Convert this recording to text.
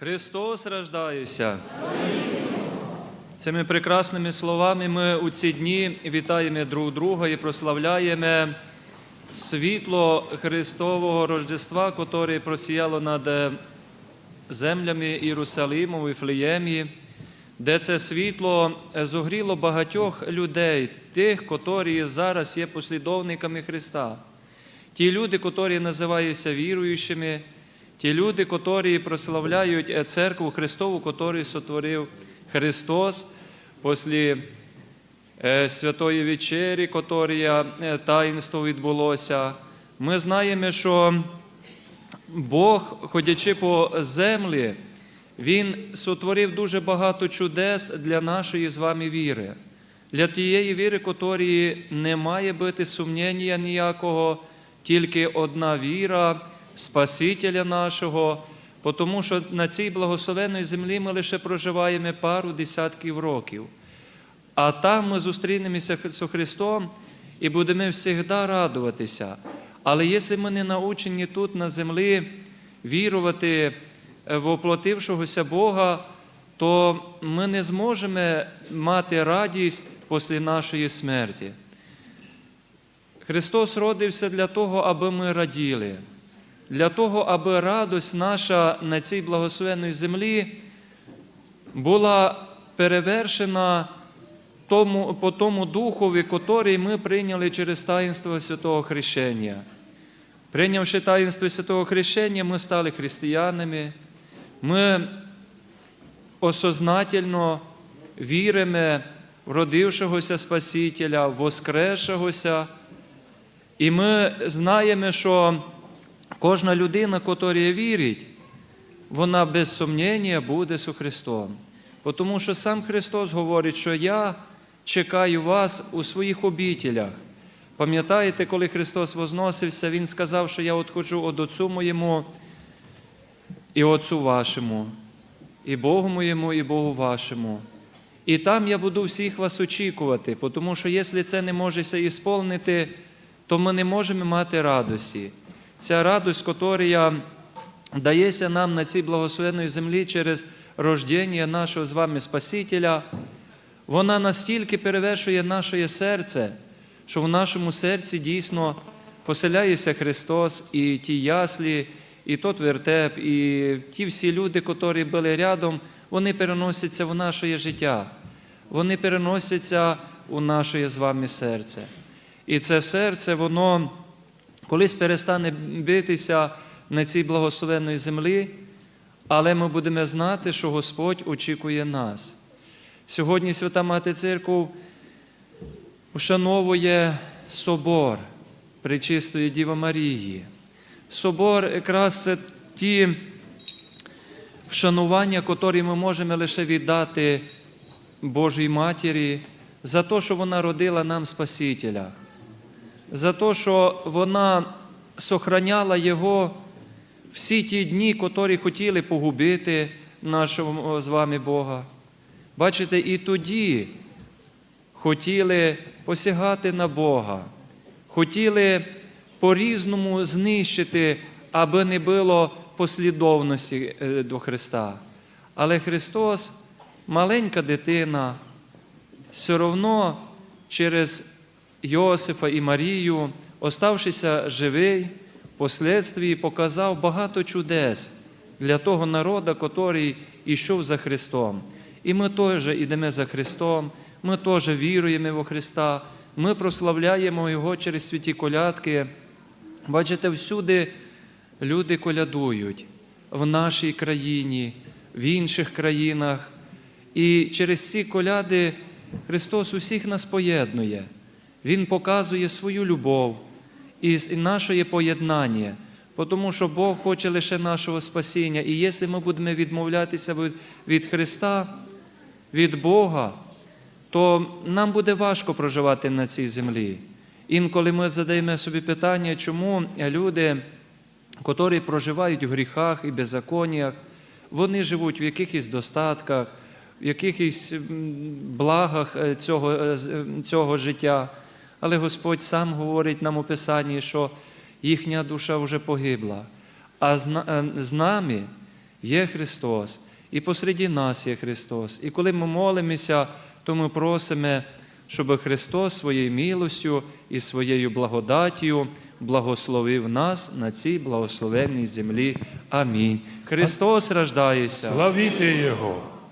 Христос рождається. Цими прекрасними словами ми у ці дні вітаємо друг друга і прославляємо світло Христового Рождества, яке просіяло над е, землями Єрусалиму, і Вифлеємі, де це світло е, зогріло багатьох людей, тих, котрі зараз є послідовниками Христа. Ті люди, котрі називаються віруючими, ті люди, котрі прославляють е, церкву Христову, котру сотворив Христос після е, святої вечері, котрія е, таїнство відбулося. Ми знаємо, що Бог, ходячи по землі, Він сотворив дуже багато чудес для нашої з вами віри. Для тієї віри, котрої не має бути сумнення ніякого, тільки одна віра Спасителя нашого, тому що на цій благословенній землі ми лише проживаємо пару десятків років. А там ми зустрінемося з Христом і будемо завжди радуватися. Але якщо ми не научені тут на землі вірувати в оплатившогося Бога, то ми не зможемо мати радість після нашої смерті. Христос родився для того, аби ми раділи, для того, аби радость наша на цій благословенній землі була перевершена тому, по тому духові, котрий ми прийняли через таїнство святого хрещення. Прийнявши таїнство святого хрещення, ми стали християнами, ми осознательно віримо в родившогося Спасителя, воскресшогося. І ми знаємо, що кожна людина, яка вірить, вона без сумнення буде з Христом. Тому що сам Христос говорить, що я чекаю вас у своїх обітелях. Пам'ятаєте, коли Христос возносився, Він сказав, що я отходжу від Отцу моєму і Отцу вашому, і Богу моєму, і Богу вашому. І там я буду всіх вас очікувати, тому що якщо це не можеся ісполнити, то ми не можемо мати радості. Ця радость, яка дається нам на цій благословенній землі через рождення нашого з вами Спасителя, вона настільки перевершує наше серце, що в нашому серці дійсно поселяється Христос і ті яслі, і тот вертеп, і ті всі люди, котрі були рядом, вони переносяться в наше життя, вони переносяться у наше з вами серце. І це серце, воно колись перестане битися на цій благословенної землі, але ми будемо знати, що Господь очікує нас. Сьогодні Свята Мати Церков ушановує собор Пречистої Діви Марії. Собор якраз це ті вшанування, котрі ми можемо лише віддати Божій Матері за те, що вона родила нам Спасителя, за те, що вона сохраняла Його всі ті дні, котрі хотіли погубити нашого з вами Бога. Бачите, і тоді хотіли посягати на Бога, хотіли по-різному знищити, аби не було послідовності е, до Христа. Але Христос, маленька дитина, все одно через Йосифа і Марію, оставшися живий, впоследствии показав багато чудес для того народу, який йшов за Христом. І ми теж йдемо за Христом, ми теж віруємо в Христа, ми прославляємо Його через святі колядки. Бачите, всюди люди колядують в нашій країні, в інших країнах. І через ці коляди Христос усіх нас поєднує. Він показує свою любов і наше поєднання, тому що Бог хоче лише нашого спасіння. І якщо ми будемо відмовлятися від Христа, від Бога, то нам буде важко проживати на цій землі. Інколи ми задаємо собі питання, чому люди, котрі проживають в гріхах і беззаконнях, вони живуть в якихось достатках, в якихось благах е, цього, е, цього життя. Але Господь сам говорить нам у Писанні, що їхня душа вже погибла. А з нами є Христос, і посереді нас є Христос. І коли ми молимося, то ми просимо, щоб Христос своєю милостю і своєю благодаттю благословив нас на цій благословенній землі. Амінь. Христос рождається. Славіте Його!